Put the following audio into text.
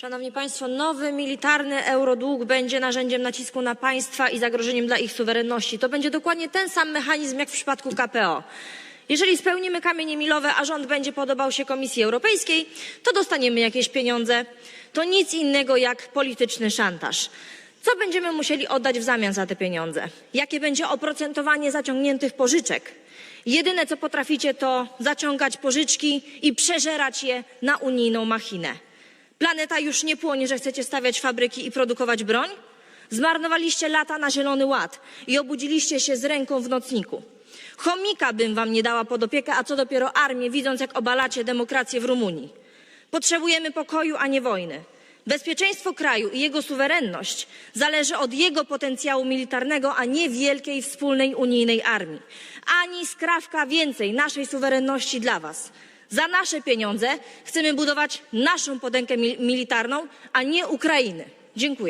Szanowni Państwo, nowy militarny eurodług będzie narzędziem nacisku na państwa i zagrożeniem dla ich suwerenności. To będzie dokładnie ten sam mechanizm jak w przypadku KPO. Jeżeli spełnimy kamienie milowe, a rząd będzie podobał się Komisji Europejskiej, to dostaniemy jakieś pieniądze. To nic innego jak polityczny szantaż. Co będziemy musieli oddać w zamian za te pieniądze? Jakie będzie oprocentowanie zaciągniętych pożyczek? Jedyne, co potraficie, to zaciągać pożyczki i przeżerać je na unijną machinę. Planeta już nie płonie, że chcecie stawiać fabryki i produkować broń? Zmarnowaliście lata na Zielony Ład i obudziliście się z ręką w nocniku. Chomika bym wam nie dała pod opiekę, a co dopiero armię, widząc jak obalacie demokrację w Rumunii. Potrzebujemy pokoju, a nie wojny. Bezpieczeństwo kraju i jego suwerenność zależy od jego potencjału militarnego, a nie wielkiej wspólnej unijnej armii. Ani skrawka więcej naszej suwerenności dla was. Za nasze pieniądze chcemy budować naszą potęgę mil- militarną, a nie Ukrainy. Dziękuję.